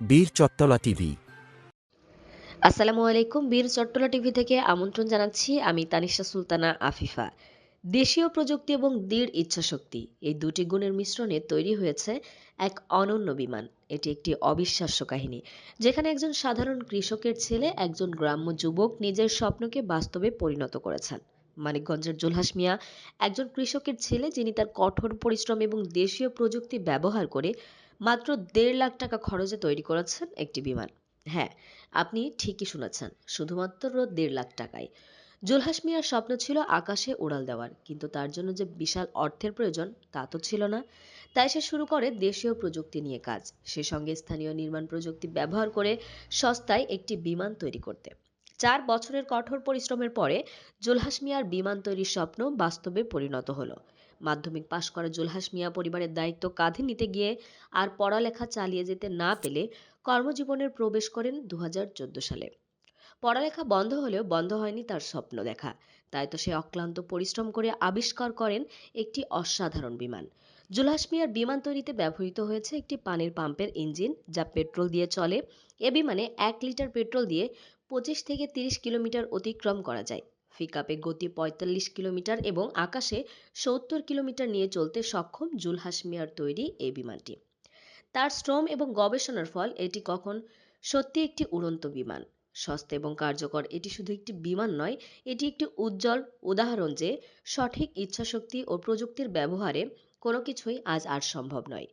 বীর চত্তলা টিভি। আসসালামু আলাইকুম, বীর চট্টলা টিভি থেকে আমন্ত্রণ জানাচ্ছি আমি তানিশা সুলতানা আফিফা। দেশীয় প্রযুক্তি এবং দৃঢ় ইচ্ছাশক্তি, এই দুটি গুণের মিশ্রণে তৈরি হয়েছে এক অনন্য বিমান। এটি একটি অবিশ্বাস্য কাহিনী, যেখানে একজন সাধারণ কৃষকের ছেলে একজন গ্রাম্য যুবক নিজের স্বপ্নকে বাস্তবে পরিণত করেছেন। মানিকগঞ্জের জুলহাস মিয়া একজন কৃষকের ছেলে যিনি তার কঠোর পরিশ্রম এবং দেশীয় প্রযুক্তি ব্যবহার করে মাত্র দেড় লাখ টাকা খরচে তৈরি করেছেন একটি বিমান। হ্যাঁ আপনি ঠিকই শুনেছেন, শুধুমাত্র দেড় লাখ টাকায়। জুলহাস মিয়ার স্বপ্ন ছিল আকাশে উড়াল দেওয়ার, কিন্তু তার জন্য যে বিশাল অর্থের প্রয়োজন তা তো ছিল না। তাই সে শুরু করে দেশীয় প্রযুক্তি নিয়ে কাজ, সে সঙ্গে স্থানীয় নির্মাণ প্রযুক্তি ব্যবহার করে সস্তায় একটি বিমান তৈরি করতে। চার বছরের কঠোর পরিশ্রমের পরে জুলহাস মিয়ার বিমান তৈরির স্বপ্ন বাস্তবে পরিণত হলো। মাধ্যমিক পাশ করা জুলহাস মিয়া পরিবারের দায়িত্ব কাঁধে নিতে গিয়ে আর পড়ালেখা চালিয়ে যেতে না পেলে কর্মজীবনের প্রবেশ করেন দু হাজার চোদ্দ সালে। পড়ালেখা বন্ধ হলেও বন্ধ হয়নি তার স্বপ্ন দেখা। তাই তো সে অক্লান্ত পরিশ্রম করে আবিষ্কার করেন একটি অসাধারণ বিমান। জুলহাস মিয়ার বিমান তৈরিতে ব্যবহৃত হয়েছে একটি পানির পাম্পের ইঞ্জিন, যা পেট্রোল দিয়ে চলে। এ বিমানে এক লিটার পেট্রোল দিয়ে পঁচিশ থেকে তিরিশ কিলোমিটার অতিক্রম করা যায়। পিকআপে গতি পঁয়তাল্লিশ কিলোমিটার এবং আকাশে সত্তর কিলোমিটার নিয়ে চলতে সক্ষম জুলহাস মিয়ার তৈরি এই বিমানটি। তার শ্রম এবং গবেষণার ফল এটি কখন সত্যি একটি উড়ন্ত বিমান? সস্তা এবং কার্যকর, এটি শুধু একটি বিমান নয়, এটি একটি উজ্জ্বল উদাহরণ যে সঠিক ইচ্ছাশক্তি ও প্রযুক্তির ব্যবহারে কোনো কিছুই আজ আর সম্ভব নয়।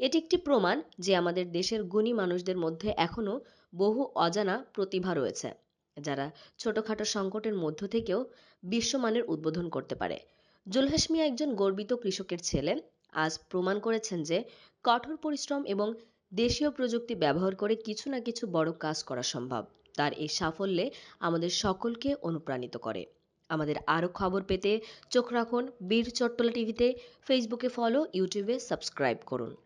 এটি একটি প্রমাণ যে আমাদের দেশের গুণী মানুষদের মধ্যে এখনও বহু অজানা প্রতিভা রয়েছে। যারা ছোটখাটো সংকটের মধ্য থেকেও বিশ্বমানের উদ্বোধন করতে পারে। জুলহাস মিয়া একজন গর্বিত কৃষকের ছেলে। আজ প্রমাণ করেছেন যে কঠোর পরিশ্রম এবং দেশীয় প্রযুক্তি ব্যবহার করে কিছু না কিছু বড় কাজ করা সম্ভব। তার এই সাফল্যে আমাদের সকলকে অনুপ্রাণিত করে। আমাদের আরও খবর পেতে চোখ রাখুন বীর চট্টলা টিভিতে। ফেসবুকে ফলো, ইউটিউবে সাবস্ক্রাইব করুন।